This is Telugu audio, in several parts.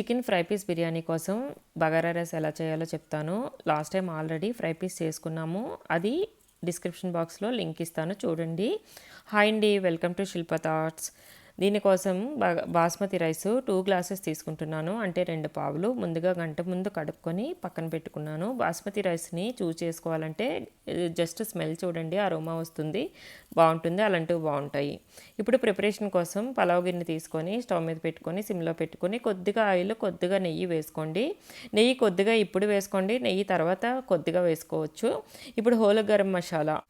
చికెన్ ఫ్రై పీస్ బిర్యానీ కోసం బగారా రైస్ ఎలా చేయాలో చెప్తాను. Last time already fry piece చేసుకున్నాము. అది డిస్క్రిప్షన్ బాక్స్లో లింక్ ఇస్తాను చూడండి. హాయ్ అండి వెల్కమ్ టు శిల్ప థాట్స్. దీనికోసం బా- బాస్మతి రైస్ టూ గ్లాసెస్ తీసుకుంటున్నాను. అంటే రెండు పావులు. ముందుగా గంట ముందు కడుక్కొని పక్కన పెట్టుకున్నాను. బాస్మతి రైస్ని చూస్ చేసుకోవాలంటే జస్ట్ స్మెల్ చూడండి అరోమా వస్తుంది. బాగుంటుంది అలాంటివి బాగుంటాయి. ఇప్పుడు ప్రిపరేషన్ కోసం పలావ్ గిన్నె తీసుకొని స్టవ్ మీద పెట్టుకొని సిమ్లో పెట్టుకొని కొద్దిగా ఆయిల్ కొద్దిగా నెయ్యి వేసుకోండి. నెయ్యి కొద్దిగా ఇప్పుడు వేసుకోండి. నెయ్యి తర్వాత కొద్దిగా వేసుకోవచ్చు. ఇప్పుడు హోల్ గరం మసాలా.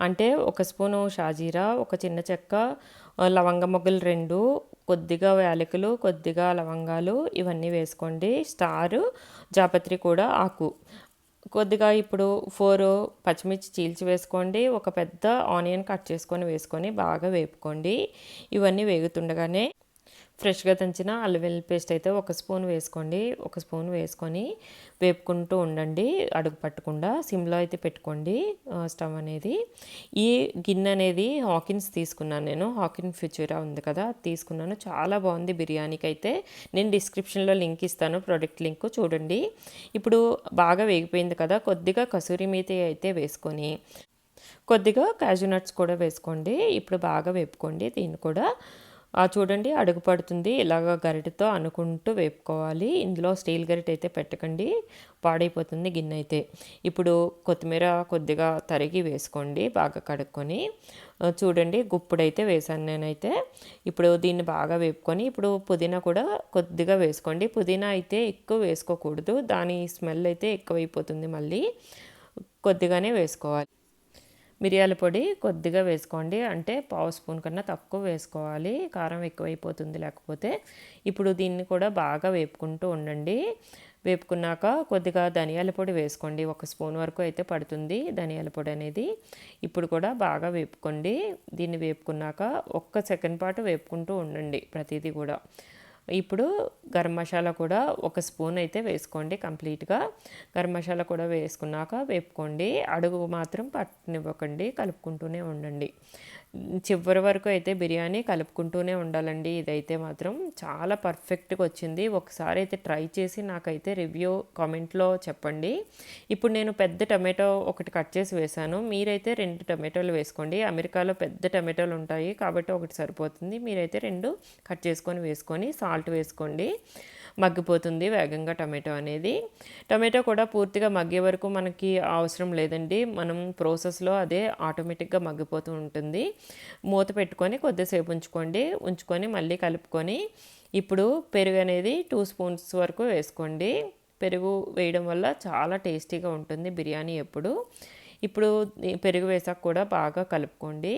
అంటే ఒక స్పూను షాజీరా ఒక చిన్న చెక్క లవంగ మొగ్గలు రెండు కొద్దిగా యాలకులు కొద్దిగా లవంగాలు ఇవన్నీ వేసుకోండి. స్టారు జాపత్రి కూడా ఆకు. కొద్దిగా ఇప్పుడు ఫోర్ పచ్చిమిర్చి చీల్చి వేసుకోండి. ఒక పెద్ద ఆనియన్ కట్ చేసుకొని వేసుకొని బాగా వేపుకోండి. ఇవన్నీ వేగుతుండగానే ఫ్రెష్గా దంచిన అల్లం వెల్లుల్లి పేస్ట్ అయితే ఒక స్పూన్ వేసుకోండి. ఒక స్పూన్ వేసుకొని వేపుకుంటూ ఉండండి. అడుగు పట్టకుండా సిమ్లో అయితే పెట్టుకోండి స్టవ్ అనేది. ఈ గిన్నె అనేది హాకిన్స్ తీసుకున్నాను నేను. హాకిన్ ఫ్యూచరా ఉంది కదా తీసుకున్నాను. చాలా బాగుంది బిర్యానీకి అయితే. నేను డిస్క్రిప్షన్లో లింక్ ఇస్తాను ప్రోడక్ట్ లింక్ చూడండి. ఇప్పుడు బాగా వేగిపోయింది కదా కొద్దిగా కసూరి మీతి అయితే వేసుకొని కొద్దిగా కాజు నట్స్ కూడా వేసుకోండి. ఇప్పుడు బాగా వేపుకోండి దీన్ని కూడా. ఆ చూడండి అడుగు పడుతుంది. ఇలాగ గరిటెతో అనుకుంటూ వేపుకోవాలి. ఇందులో స్టీల్ గరిటె అయితే పెట్టకండి. పాడైపోతుంది గిన్నె అయితే. ఇప్పుడు కొత్తిమీర కొద్దిగా తరిగి వేసుకోండి బాగా కడుక్కొని. చూడండి గుప్పుడైతే వేసాను నేనైతే. ఇప్పుడు దీన్ని బాగా వేపుకొని ఇప్పుడు పుదీనా కూడా కొద్దిగా వేసుకోండి. పుదీనా అయితే ఎక్కువ వేసుకోకూడదు. దాని స్మెల్ అయితే ఎక్కువైపోతుంది మళ్ళీ. కొద్దిగానే వేసుకోవాలి. మిరియాల పొడి కొద్దిగా వేసుకోండి. అంటే పావు స్పూన్ కన్నా తక్కువ వేసుకోవాలి. కారం ఎక్కువైపోతుంది లేకపోతే ఇప్పుడు దీన్ని కూడా బాగా వేపుకుంటూ ఉండండి. వేపుకున్నాక కొద్దిగా ధనియాల పొడి వేసుకోండి. ఒక స్పూన్ వరకు అయితే పడుతుంది ధనియాల పొడి అనేది. ఇప్పుడు కూడా బాగా వేపుకోండి. దీన్ని వేపుకున్నాక ఒక్క సెకండ్ పాటు వేపుకుంటూ ఉండండి ప్రతిదీ కూడా. ఇప్పుడు గరం మసాలా కూడా ఒక స్పూన్ అయితే వేసుకోండి కంప్లీట్గా. గరం మసాలా కూడా వేసుకున్నాక వేపుకోండి. అడుగు మాత్రం పట్టనివ్వకండి. కలుపుకుంటూనే ఉండండి. చివరి వరకు అయితే బిర్యానీ కలుపుకుంటూనే ఉండాలండి. ఇదైతే మాత్రం చాలా పర్ఫెక్ట్గా వచ్చింది. ఒకసారి అయితే ట్రై చేసి నాకైతే రివ్యూ కామెంట్లో చెప్పండి. ఇప్పుడు నేను పెద్ద టమాటో ఒకటి కట్ చేసి వేశాను. మీరైతే రెండు టమాటోలు వేసుకోండి. అమెరికాలో పెద్ద టమాటోలు ఉంటాయి కాబట్టి ఒకటి సరిపోతుంది. మీరైతే రెండు కట్ చేసుకొని వేసుకొని సాల్ట్ వేసుకోండి. మగ్గిపోతుంది వేగంగా టమాటో అనేది. టమాటో కూడా పూర్తిగా మగ్గే వరకు మనకి అవసరం లేదండి. మనం ప్రాసెస్లో అదే ఆటోమేటిక్గా మగ్గిపోతూ ఉంటుంది. మూత పెట్టుకొని కొద్దిసేపు ఉంచుకోండి. ఉంచుకొని మళ్ళీ కలుపుకొని ఇప్పుడు పెరుగు అనేది టూ స్పూన్స్ వరకు వేసుకోండి. పెరుగు వేయడం వల్ల చాలా టేస్టీగా ఉంటుంది బిర్యానీ ఎప్పుడు. ఇప్పుడు పెరుగు వేసాక కూడా బాగా కలుపుకోండి.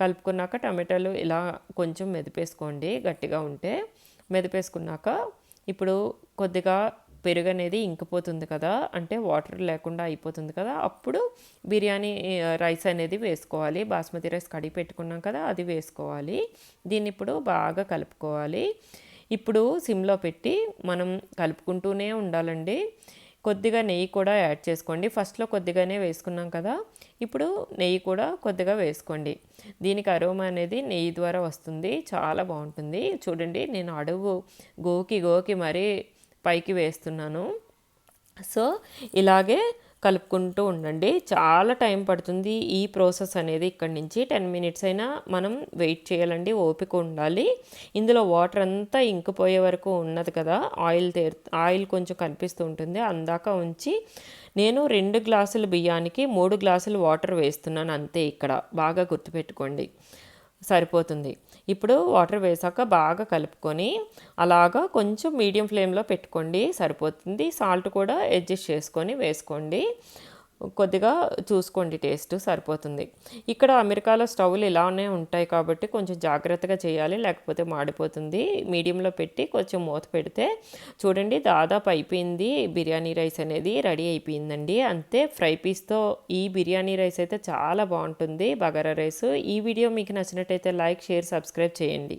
కలుపుకున్నాక టమాటాలు ఇలా కొంచెం మెదిపేసుకోండి గట్టిగా ఉంటే. మెదిపేసుకున్నాక ఇప్పుడు కొద్దిగా పెరుగు అనేది ఇంకిపోతుంది కదా అంటే వాటర్ లేకుండా అయిపోతుంది కదా అప్పుడు బిర్యానీ రైస్ అనేది వేసుకోవాలి. బాస్మతి రైస్ కడిగి పెట్టుకున్నాం కదా అది వేసుకోవాలి. దీన్ని ఇప్పుడు బాగా కలుపుకోవాలి. ఇప్పుడు సిమ్లో పెట్టి మనం కలుపుకుంటూనే ఉండాలండి. కొద్దిగా నెయ్యి కూడా యాడ్ చేసుకోండి. ఫస్ట్లో కొద్దిగానే వేసుకున్నాం కదా ఇప్పుడు నెయ్యి కూడా కొద్దిగా వేసుకోండి. దీనికి అరోమా అనేది నెయ్యి ద్వారా వస్తుంది. చాలా బాగుంటుంది. చూడండి నేను అడుగు గోకి గోకి మరీ పైకి వేస్తున్నాను. సో ఇలాగే కలుపుకుంటూ ఉండండి. చాలా టైం పడుతుంది ఈ ప్రాసెస్ అనేది ఇక్కడి నుంచి. టెన్ మినిట్స్ అయినా మనం వెయిట్ చేయాలండి. ఓపిక ఉండాలి. ఇందులో వాటర్ అంతా ఇంకిపోయే వరకు ఉన్నది కదా. ఆయిల్ తేరు ఆయిల్ కొంచెం కనిపిస్తూ ఉంటుంది. అందాక ఉంచి నేను రెండు గ్లాసులు బియ్యానికి మూడు గ్లాసులు వాటర్ వేస్తున్నాను అంతే ఇక్కడ. బాగా గుర్తుపెట్టుకోండి. సరిపోతుంది. ఇప్పుడు వాటర్ వేసాక బాగా కలుపుకొని అలాగా కొంచెం మీడియం ఫ్లేమ్లో పెట్టుకోండి సరిపోతుంది. సాల్ట్ కూడా అడ్జస్ట్ చేసుకొని వేసుకోండి. కొద్దిగా చూసుకోండి టేస్ట్ సరిపోతుంది. ఇక్కడ అమెరికాలో స్టవ్లు ఇలానే ఉంటాయి కాబట్టి కొంచెం జాగ్రత్తగా చేయాలి లేకపోతే మాడిపోతుంది. మీడియంలో పెట్టి కొంచెం మూత పెడితే చూడండి దాదాపు అయిపోయింది. బిర్యానీ రైస్ అనేది రెడీ అయిపోయిందండి. అంతే ఫ్రై పీస్తో ఈ బిర్యానీ రైస్ అయితే చాలా బాగుంటుంది బగారా రైస్. ఈ వీడియో మీకు నచ్చినట్టయితే లైక్ షేర్ సబ్స్క్రైబ్ చేయండి.